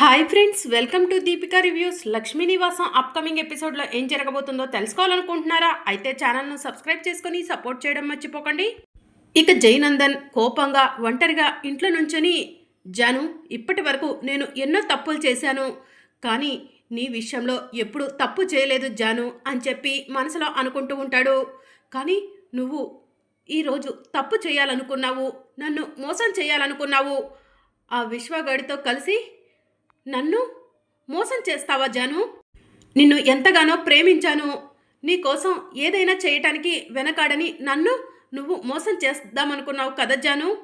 Hi friends welcome to Deepika reviews Lakshmi Nivasam upcoming ఎపిసోడ్లో ఏం జరగబోతుందో తెలుసుకోవాలనుకుంటున్నారా? అయితే ఛానల్ను సబ్స్క్రైబ్ చేసుకొని సపోర్ట్ చేయడం మర్చిపోకండి. ఇక జైనందన్ కోపంగా ఒంటరిగా ఇంట్లో నుంచొని జాను ఇప్పటి వరకు నేను ఎన్నో తప్పులు చేశాను కానీ నీ విషయంలో ఎప్పుడు తప్పు చేయలేదు జాను అని చెప్పి మనసులో అనుకుంటూ ఉంటాడు. కానీ నువ్వు ఈరోజు తప్పు చేయాలనుకున్నావు నన్ను మోసం చేయాలనుకున్నావు ఆ విశ్వగాడితో కలిసి నన్ను మోసం చేస్తావా జాను? నిన్ను ఎంతగానో ప్రేమించాను. నీకోసం ఏదైనా చేయటానికి వెనకాడని నన్ను నువ్వు మోసం చేద్దామనుకున్నావు కదా జాను?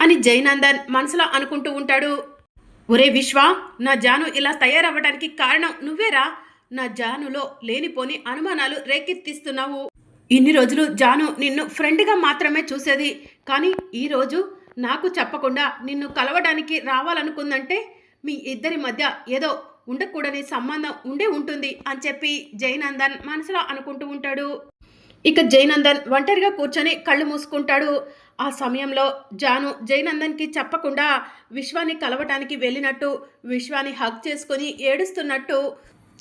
అని జైనందన్ మనసులో అనుకుంటూ ఉంటాడు. ఒరే విశ్వ నా జాను ఇలా తయారవ్వడానికి కారణం నువ్వేరా? నా జానులో లేనిపోని అనుమానాలు రేకెత్తిస్తున్నావు. ఇన్ని రోజులు జాను నిన్ను ఫ్రెండ్గా మాత్రమే చూసేది. కానీ ఈరోజు నాకు చెప్పకుండా నిన్ను కలవడానికి రావాలనుకుందంటే మీ ఇద్దరి మధ్య ఏదో ఉండకూడని సంబంధం ఉండే ఉంటుంది అని చెప్పి జైనందన్ మనసులో అనుకుంటూ ఉంటాడు. ఇక జైనందన్ ఒంటరిగా కూర్చొని కళ్ళు మూసుకుంటాడు. ఆ సమయంలో జాను జైనందన్కి చెప్పకుండా విశ్వాన్ని కలవటానికి వెళ్ళినట్టు విశ్వాన్ని హగ్ చేసుకొని ఏడుస్తున్నట్టు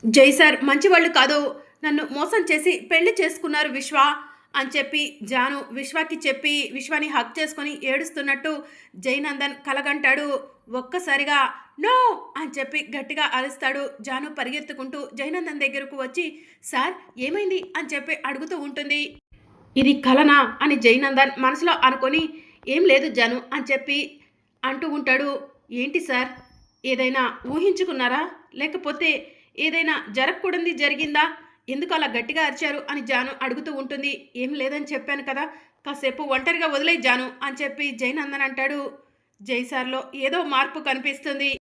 జై సార్ మంచివాళ్ళు కాదు నన్ను మోసం చేసి పెళ్ళి చేసుకున్నారు విశ్వ అని చెప్పి జాను విశ్వాకి చెప్పి విశ్వాని హక్ చేసుకొని ఏడుస్తున్నట్టు జైనందన్ కలగంటాడు. ఒక్కసారిగా నో! అని చెప్పి గట్టిగా అరుస్తాడు జాను పరిగెత్తుకుంటూ జైనందన్ దగ్గరకు వచ్చి సార్ ఏమైంది? అని చెప్పి అడుగుతూ ఉంటుంది. ఇది కలనా? అని జైనందన్ మనసులో అనుకొని ఏం లేదు జాను అని చెప్పి అంటూ ఉంటాడు. ఏంటి సార్? ఏదైనా ఊహించుకున్నారా? లేకపోతే ఏదైనా జరగకూడదు జరిగిందా? ఎందుకు అలా గట్టిగా అరిచారు? అని జాను అడుగుతూ ఉంటుంది. ఏం లేదని చెప్పాను కదా కాసేపు ఒంటరిగా వదిలే జాను అని చెప్పి జైనందన్ అంటాడు. జైసార్లో ఏదో మార్పు కనిపిస్తుంది.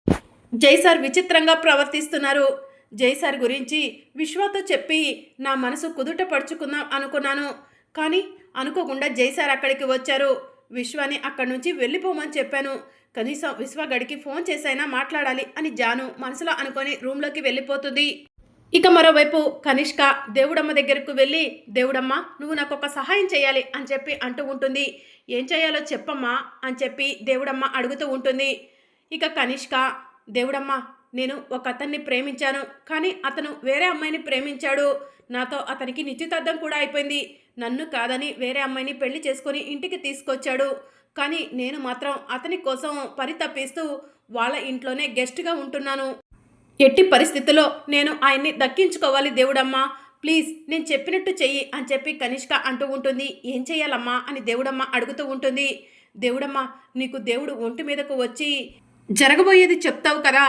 జైసార్ విచిత్రంగా ప్రవర్తిస్తున్నారు. జైసార్ గురించి విశ్వతో చెప్పి నా మనసు కుదుట పడుచుకుందాం అనుకున్నాను. కానీ అనుకోకుండా జైసార్ అక్కడికి వచ్చారు. విశ్వాని అక్కడి నుంచి వెళ్ళిపోమని చెప్పాను. కనీసం విశ్వ గడికి ఫోన్ చేసైనా మాట్లాడాలి అని జాను మనసులో అనుకొని రూమ్లోకి వెళ్ళిపోతుంది. ఇక మరోవైపు కనిష్క దేవుడమ్మ దగ్గరకు వెళ్ళి దేవుడమ్మ నువ్వు నాకు ఒక సహాయం చేయాలి అని చెప్పి అంటూ ఉంటుంది. ఏం చేయాలో చెప్పమ్మా అని చెప్పి దేవుడమ్మ అడుగుతూ ఉంటుంది. ఇక కనిష్క దేవుడమ్మ నేను ఒక అతన్ని ప్రేమించాను కానీ అతను వేరే అమ్మాయిని ప్రేమించాడు. నాతో అతనికి నిశ్చితార్థం కూడా అయిపోయింది. నన్ను కాదని వేరే అమ్మాయిని పెళ్ళి చేసుకొని ఇంటికి తీసుకొచ్చాడు. కానీ నేను మాత్రం అతని కోసం పరితపిస్తూ వాళ్ళ ఇంట్లోనే గెస్ట్గా ఉంటున్నాను. ఎట్టి పరిస్థితిలో నేను ఆయన్ని దక్కించుకోవాలి దేవుడమ్మా. ప్లీజ్ నేను చెప్పినట్టు చెయ్యి అని చెప్పి కనిష్క అంటూ ఉంటుంది. ఏం చెయ్యాలమ్మా అని దేవుడమ్మ అడుగుతూ ఉంటుంది. దేవుడమ్మ నీకు దేవుడు ఒంటి మీదకు వచ్చి జరగబోయేది చెప్తావు కదా.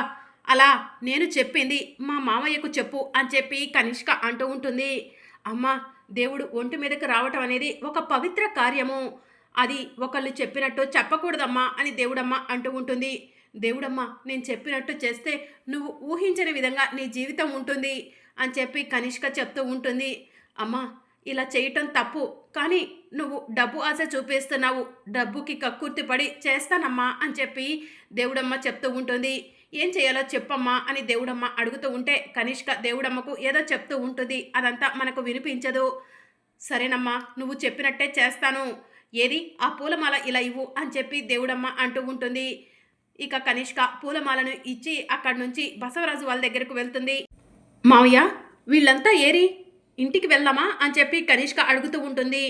అలా నేను చెప్పింది మా మామయ్యకు చెప్పు అని చెప్పి కనిష్క అంటూ ఉంటుంది. అమ్మ దేవుడు ఒంటి మీదకు రావటం అనేది ఒక పవిత్ర కార్యము. అది ఒకళ్ళు చెప్పినట్టు చెప్పకూడదమ్మా అని దేవుడమ్మ అంటూ ఉంటుంది. దేవుడమ్మా నేను చెప్పినట్టు చేస్తే నువ్వు ఊహించని విధంగా నీ జీవితం ఉంటుంది అని చెప్పి కనిష్క చెప్తూ ఉంటుంది. అమ్మా ఇలా చేయటం తప్పు కానీ నువ్వు డబ్బు ఆశ చూపిస్తున్నావు డబ్బుకి కక్కుర్తి పడి చేస్తానమ్మా అని చెప్పి దేవుడమ్మ చెప్తూ ఉంటుంది. ఏం చేయాలో చెప్పమ్మా అని దేవుడమ్మ అడుగుతూ ఉంటే కనిష్క దేవుడమ్మకు ఏదో చెప్తూ ఉంటుంది. అదంతా మనకు వినిపించదు. సరేనమ్మా నువ్వు చెప్పినట్టే చేస్తాను. ఏది? ఆ పూలమాల ఇలా ఇవ్వు అని చెప్పి దేవుడమ్మ అంటూ ఉంటుంది. ఇక కనిష్క పూలమాలను ఇచ్చి అక్కడి నుంచి బసవరాజు వాళ్ళ దగ్గరకు వెళ్తుంది. మావయ్య వీళ్ళంతా ఏరి? ఇంటికి వెళ్దామా? అని చెప్పి కనిష్క అడుగుతూ ఉంటుంది.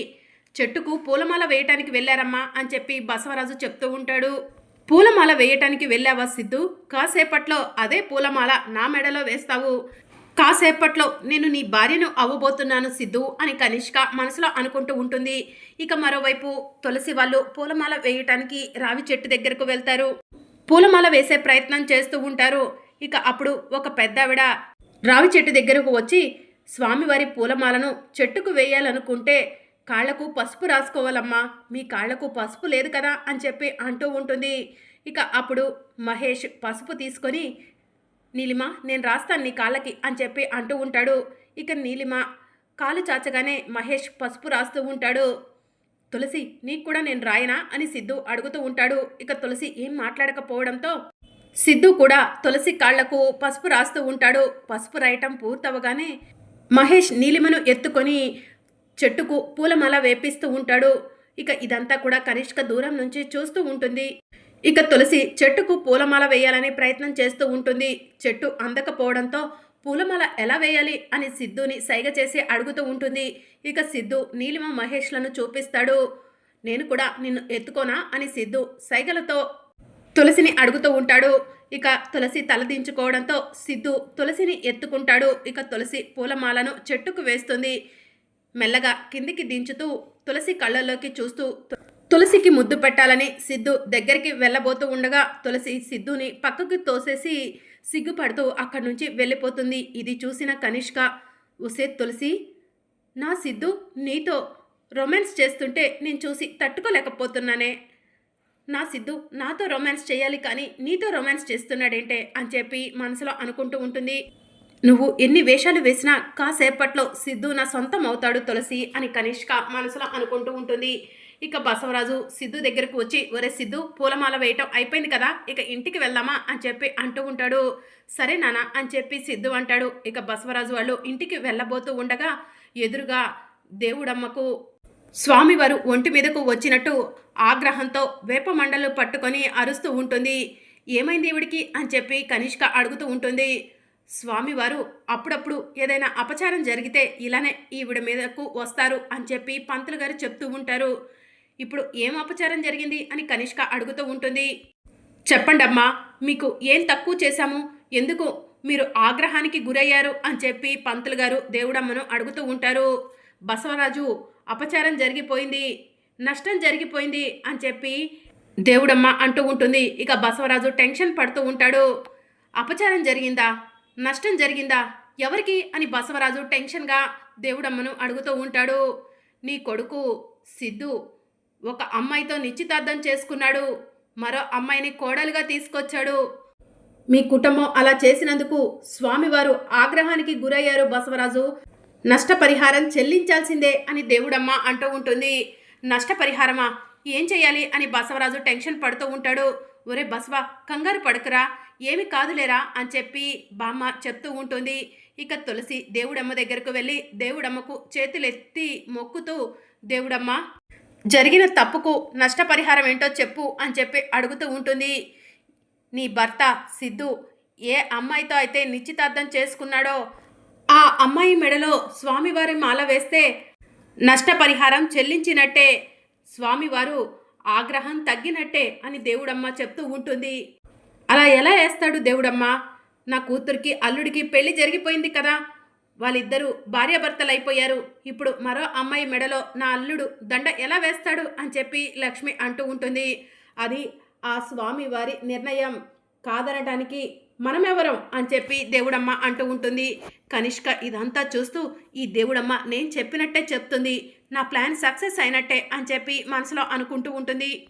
చెట్టుకు పూలమాల వేయటానికి వెళ్ళారమ్మా అని చెప్పి బసవరాజు చెప్తూ ఉంటాడు. పూలమాల వేయటానికి వెళ్ళావా సిద్ధు? కాసేపట్లో అదే పూలమాల నా మెడలో వేస్తావు. కాసేపట్లో నేను నీ భార్యను అవ్వబోతున్నాను సిద్ధు అని కనిష్క మనసులో అనుకుంటూ ఉంటుంది. ఇక మరోవైపు తులసి వాళ్ళు పూలమాల వేయటానికి రావి చెట్టు దగ్గరకు వెళ్తారు. పూలమాల వేసే ప్రయత్నం చేస్తూ ఉంటారు. ఇక అప్పుడు ఒక పెద్దావిడ రావి చెట్టు దగ్గరకు వచ్చి స్వామివారి పూలమాలను చెట్టుకు వేయాలనుకుంటే కాళ్ళకు పసుపు రాసుకోవాలమ్మా మీ కాళ్ళకు పసుపు లేదు కదా అని చెప్పి అంటూ ఉంటుంది. ఇక అప్పుడు మహేష్ పసుపు తీసుకొని నీలిమ నేను రాస్తాను నీ కాళ్ళకి అని చెప్పి అంటూ ఉంటాడు. ఇక నీలిమ కాలు చాచగానే మహేష్ పసుపు రాస్తూ ఉంటాడు. తులసి నీకు కూడా నేను రాయనా? అని సిద్ధు అడుగుతూ ఉంటాడు. ఇక తులసి ఏం మాట్లాడకపోవడంతో సిద్ధు కూడా తులసి కాళ్ళకు పసుపు రాస్తూ ఉంటాడు. పసుపు రాయటం పూర్తవగానే మహేష్ నీలిమను ఎత్తుకొని చెట్టుకు పూలమాల వేపిస్తూ ఉంటాడు. ఇక ఇదంతా కూడా కనిష్క దూరం నుంచి చూస్తూ ఉంటుంది. ఇక తులసి చెట్టుకు పూలమాల వేయాలని ప్రయత్నం చేస్తూ ఉంటుంది. చెట్టు అందకపోవడంతో పూలమాల ఎలా వేయాలి అని సిద్ధుని సైగ చేసి అడుగుతూ ఉంటుంది. ఇక సిద్ధు నీలిమ మహేష్లను చూపిస్తాడు. నేను కూడా నిన్ను ఎత్తుకోనా అని సిద్ధు సైగలతో తులసిని అడుగుతూ ఉంటాడు. ఇక తులసి తలదించుకోవడంతో సిద్ధు తులసిని ఎత్తుకుంటాడు. ఇక తులసి పూలమాలను చెట్టుకు వేస్తుంది. మెల్లగా కిందికి దించుతూ తులసి కళ్ళల్లోకి చూస్తూ తు- తులసికి ముద్దు పెట్టాలని సిద్ధు దగ్గరికి వెళ్ళబోతూ ఉండగా తులసి సిద్ధుని పక్కకు తోసేసి సిగ్గుపడుతూ అక్కడి నుంచి వెళ్ళిపోతుంది. ఇది చూసిన కనిష్క ఉసే తులసి నా సిద్ధు నీతో రొమాన్స్ చేస్తుంటే నేను చూసి తట్టుకోలేకపోతున్నానే. నా సిద్ధు నాతో రొమాన్స్ చేయాలి కానీ నీతో రొమాన్స్ చేస్తున్నాడేంటే? అని చెప్పి మనసులో అనుకుంటూ ఉంటుంది. నువ్వు ఎన్ని వేషాలు వేసినా కాసేపట్లో సిద్ధు నా సొంతం అవుతాడు తులసి అని కనిష్క మనసులో అనుకుంటూ ఉంటుంది. ఇక బసవరాజు సిద్ధు దగ్గరకు వచ్చి ఒరే సిద్ధు పూలమాల వేయటం అయిపోయింది కదా ఇక ఇంటికి వెళ్దామా? అని చెప్పి అంటూ ఉంటాడు. సరే నాన్న అని చెప్పి సిద్ధు అంటాడు. ఇక బసవరాజు వాళ్ళు ఇంటికి వెళ్ళబోతూ ఉండగా ఎదురుగా దేవుడమ్మకు స్వామివారు ఒంటి మీదకు వచ్చినట్టు ఆగ్రహంతో వేప మండలు పట్టుకొని అరుస్తూ ఉంటుంది. ఏమైంది ఈవిడికి? అని చెప్పి కనిష్క అడుగుతూ ఉంటుంది. స్వామివారు అప్పుడప్పుడు ఏదైనా అపచారం జరిగితే ఇలానే ఈవిడ మీదకు వస్తారు అని చెప్పి పంతులు గారు చెప్తూ ఉంటారు. ఇప్పుడు ఏం అపచారం జరిగింది అని కనిష్క అడుగుతూ ఉంటుంది. చెప్పండమ్మా మీకు ఏం తక్కువ చేశాము? ఎందుకు మీరు ఆగ్రహానికి గురయ్యారు? అని చెప్పి పంతులు గారు దేవుడమ్మను అడుగుతూ ఉంటారు. బసవరాజు అపచారం జరిగిపోయింది నష్టం జరిగిపోయింది అని చెప్పి దేవుడమ్మ అంటూ ఉంటుంది. ఇక బసవరాజు టెన్షన్ పడుతూ ఉంటాడు. అపచారం జరిగిందా? నష్టం జరిగిందా? ఎవరికి? అని బసవరాజు టెన్షన్గా దేవుడమ్మను అడుగుతూ ఉంటాడు. నీ కొడుకు సిద్ధు ఒక అమ్మాయితో నిశ్చితార్థం చేసుకున్నాడు. మరో అమ్మాయిని కోడలుగా తీసుకొచ్చాడు. మీ కుటుంబం అలా చేసినందుకు స్వామివారు ఆగ్రహానికి గురయ్యారు బసవరాజు. నష్టపరిహారం చెల్లించాల్సిందే అని దేవుడమ్మ అంటూ ఉంటుంది. నష్టపరిహారమా? ఏం చేయాలి అని బసవరాజు టెన్షన్ పడుతూ ఉంటాడు. ఒరే బసవ కంగారు పడకురా. ఏమి కాదులేరా అని చెప్పి బామ్మ చెప్తూ ఉంటుంది. ఇక తులసి దేవుడమ్మ దగ్గరకు వెళ్ళి దేవుడమ్మకు చేతులెత్తి మొక్కుతూ దేవుడమ్మ జరిగిన తప్పుకు నష్టపరిహారం ఏంటో చెప్పు అని చెప్పి అడుగుతూ ఉంటుంది. నీ భర్త సిద్ధు ఏ అమ్మాయితో అయితే నిశ్చితార్థం చేసుకున్నాడో ఆ అమ్మాయి మెడలో స్వామివారి మాల వేస్తే నష్టపరిహారం చెల్లించినట్టే స్వామివారు ఆగ్రహం తగ్గినట్టే అని దేవుడమ్మ చెప్తూ ఉంటుంది. అలా ఎలా వేస్తాడు దేవుడమ్మ? నా కూతురికి అల్లుడికి పెళ్ళి జరిగిపోయింది కదా వాళ్ళిద్దరూ భార్యాభర్తలు అయిపోయారు ఇప్పుడు మరో అమ్మాయి మెడలో నా అల్లుడు దండ ఎలా వేస్తాడు అని చెప్పి లక్ష్మి అంటూ ఉంటుంది. అది ఆ స్వామి వారి నిర్ణయం. కాదనటానికి మనమెవరం అని చెప్పి దేవుడమ్మ అంటూ ఉంటుంది. కనిష్క ఇదంతా చూస్తూ ఈ దేవుడమ్మ నేను చెప్పినట్టే చెప్తుంది. నా ప్లాన్ సక్సెస్ అయినట్టే అని చెప్పి మనసులో అనుకుంటూ ఉంటుంది.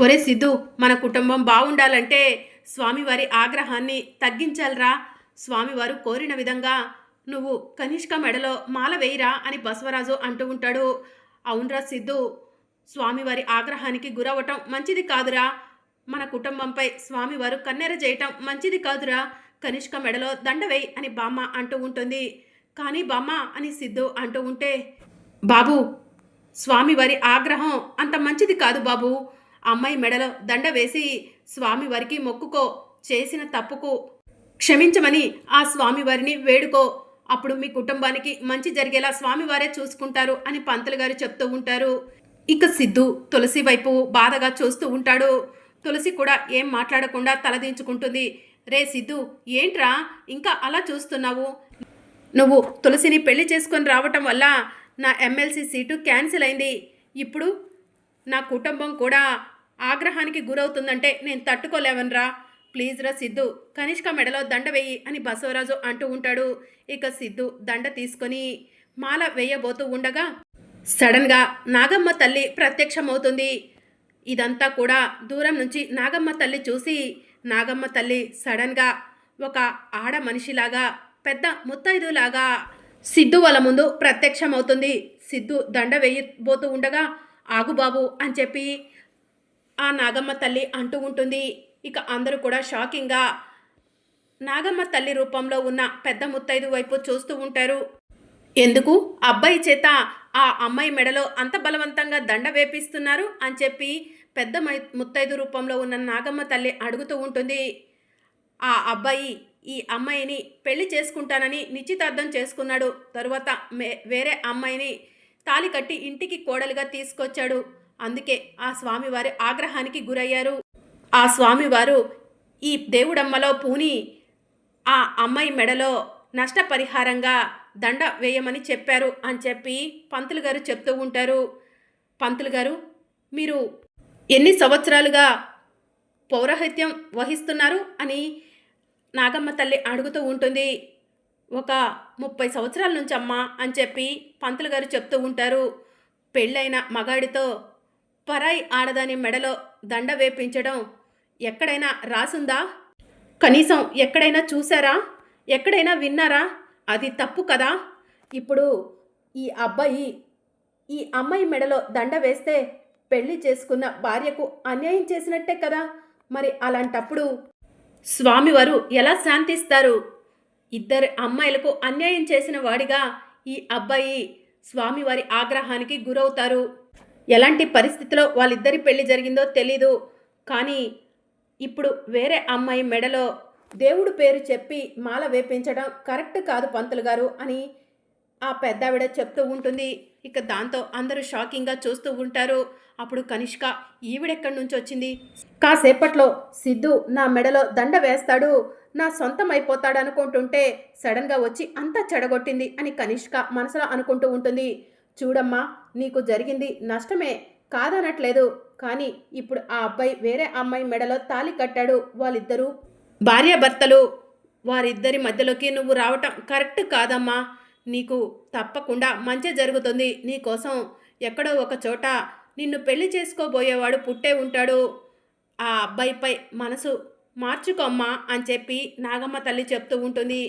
ఒరే సిద్ధు మన కుటుంబం బాగుండాలంటే స్వామివారి ఆగ్రహాన్ని తగ్గించాలరా. స్వామివారు కోరిన విధంగా నువ్వు కనిష్క మెడలో మాల వేయిరా అని బసవరాజు అంటూ ఉంటాడు. అవునరా సిద్ధు స్వామివారి ఆగ్రహానికి గురవటం మంచిది కాదురా. మన కుటుంబంపై స్వామివారు కన్నెర చేయటం మంచిది కాదురా. కనిష్క మెడలో దండ వేయి అని బామ్మ అంటూ ఉంటుంది. కానీ బామ్మ అని సిద్ధు అంటూ ఉంటే బాబు స్వామివారి ఆగ్రహం అంత మంచిది కాదు బాబు. అమ్మాయి మెడలో దండ వేసి స్వామివారికి మొక్కుకో. చేసిన తప్పుకు క్షమించమని ఆ స్వామివారిని వేడుకో. అప్పుడు మీ కుటుంబానికి మంచి జరిగేలా స్వామివారే చూసుకుంటారు అని పంతులు గారు చెప్తూ ఉంటారు. ఇక సిద్ధు తులసి వైపు బాధగా చూస్తూ ఉంటాడు. తులసి కూడా ఏం మాట్లాడకుండా తలదించుకుంటుంది రే సిద్ధు ఏంట్రా ఇంకా అలా చూస్తున్నావు? నువ్వు తులసిని పెళ్ళి చేసుకొని రావటం వల్ల నా ఎమ్మెల్సీ సీటు క్యాన్సిల్ అయింది. ఇప్పుడు నా కుటుంబం కూడా ఆగ్రహానికి గురవుతుందంటే నేను తట్టుకోలేవనరా. ప్లీజ్ రా సిద్ధు కనిష్క మెడలో దండ వేయి అని బసవరాజు అంటూ ఉంటాడు. ఇక సిద్ధు దండ తీసుకొని మాల వేయబోతూ ఉండగా సడన్గా నాగమ్మ తల్లి ప్రత్యక్షమవుతుంది. ఇదంతా కూడా దూరం నుంచి నాగమ్మ తల్లి చూసి నాగమ్మ తల్లి సడన్గా ఒక ఆడ మనిషిలాగా పెద్ద ముత్తైదులాగా సిద్ధు వాళ్ళ ముందు ప్రత్యక్షమవుతుంది. సిద్ధు దండ వేయబోతూ ఉండగా ఆగు బాబు అని చెప్పి ఆ నాగమ్మ తల్లి అంటూ ఉంటుంది. ఇక అందరూ కూడా షాకింగ్గా నాగమ్మ తల్లి రూపంలో ఉన్న పెద్ద ముత్తైదు వైపు చూస్తూ ఉంటారు. ఎందుకు? అబ్బాయి చేత ఆ అమ్మాయి మెడలో అంత బలవంతంగా దండ వేపిస్తున్నారు అని చెప్పి పెద్ద మై ముత్తైదు రూపంలో ఉన్న నాగమ్మ తల్లి అడుగుతూ ఉంటుంది. ఆ అబ్బాయి ఈ అమ్మాయిని పెళ్ళి చేసుకుంటానని నిశ్చితార్థం చేసుకున్నాడు. తరువాత మే- వేరే అమ్మాయిని తాలి కట్టి ఇంటికి కోడలుగా తీసుకొచ్చాడు. అందుకే ఆ స్వామివారి ఆగ్రహానికి గురయ్యారు. ఆ స్వామివారు ఈ దేవుడమ్మలో పూని ఆ అమ్మాయి మెడలో నష్టపరిహారంగా దండ వేయమని చెప్పారు అని చెప్పి పంతులు గారు చెప్తూ ఉంటారు. పంతులు గారు మీరు ఎన్ని సంవత్సరాలుగా పౌరహిత్యం వహిస్తున్నారు అని నాగమ్మ తల్లి అడుగుతూ ఉంటుంది. ఒక ముప్పై సంవత్సరాల నుంచి అమ్మా అని చెప్పి పంతులు గారు చెప్తూ ఉంటారు. పెళ్ళైన మగాడితో పరాయి ఆడదాని మెడలో దండ వేపించడం ఎక్కడైనా రాసుందా? కనీసం ఎక్కడైనా చూసారా ఎక్కడైనా విన్నారా? అది తప్పు కదా? ఇప్పుడు ఈ అబ్బాయి ఈ అమ్మాయి మెడలో దండ వేస్తే పెళ్ళి చేసుకున్న భార్యకు అన్యాయం చేసినట్టే కదా? మరి అలాంటప్పుడు స్వామివారు ఎలా శాంతిస్తారు? ఇద్దరు అమ్మాయిలకు అన్యాయం చేసిన వాడిగా ఈ అబ్బాయి స్వామివారి ఆగ్రహానికి గురవుతారు. ఎలాంటి పరిస్థితిలో వాళ్ళిద్దరి పెళ్ళి జరిగిందో తెలీదు. కానీ ఇప్పుడు వేరే అమ్మాయి మెడలో దేవుడు పేరు చెప్పి మాల వేపించడం కరెక్ట్ కాదు పంతులు గారు అని ఆ పెద్దావిడ చెప్తూ ఉంటుంది. ఇక దాంతో అందరూ షాకింగ్గా చూస్తూ ఉంటారు. అప్పుడు కనిష్క ఈవిడెక్కడి నుంచి వచ్చింది? కాసేపట్లో సిద్ధు నా మెడలో దండ వేస్తాడు. నా సొంతం అయిపోతాడు అనుకుంటుంటే సడన్గా వచ్చి అంతా చెడగొట్టింది అని కనిష్క మనసులో అనుకుంటూ ఉంటుంది. చూడమ్మా నీకు జరిగింది నష్టమే. కాదనట్లేదు. కానీ ఇప్పుడు ఆ అబ్బాయి వేరే అమ్మాయి మెడలో తాలి కట్టాడు వాళ్ళిద్దరూ. భార్యాభర్తలు వారిద్దరి మధ్యలోకి నువ్వు రావటం కరెక్ట్ కాదమ్మా. నీకు తప్పకుండా మంచి జరుగుతుంది. నీకోసం ఎక్కడో ఒక చోట నిన్ను పెళ్ళి చేసుకోబోయేవాడు పుట్టే ఉంటాడు. ఆ అబ్బాయిపై మనసు మార్చుకోమ్మా అని చెప్పి నాగమ్మ తల్లి చెప్తూ ఉంటుంది.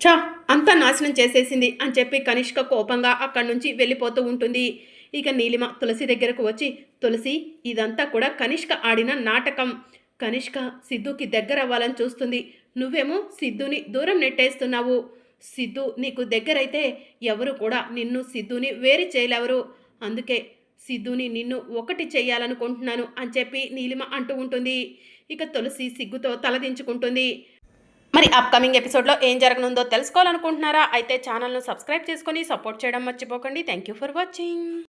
చా అంతా నాశనం చేసేసింది అని చెప్పి కనిష్క కోపంగా అక్కడి నుంచి వెళ్ళిపోతూ ఉంటుంది. ఇక నీలిమ తులసి దగ్గరకు వచ్చి తులసి ఇదంతా కూడా కనిష్క ఆడిన నాటకం. కనిష్క సిద్ధుకి దగ్గర అవ్వాలని చూస్తుంది. నువ్వేమో సిద్ధుని దూరం నెట్టేస్తున్నావు. సిద్ధు నీకు దగ్గరైతే ఎవరు కూడా నిన్ను సిద్ధుని వేరు చేయలేవరు. అందుకే సిద్ధుని నిన్ను ఒకటి చేయాలనుకుంటున్నాను అని చెప్పి నీలిమ అంటూ ఉంటుంది. ఇక తులసి సిగ్గుతో తలదించుకుంటుంది మరి అప్కమింగ్ ఎపిసోడ్లో ఏం జరగనుందో తెలుసుకోవాలనుకుంటున్నారా? అయితే ఛానల్ను సబ్స్క్రైబ్ చేసుకొని సపోర్ట్ చేయడం మర్చిపోకండి. Thank you for watching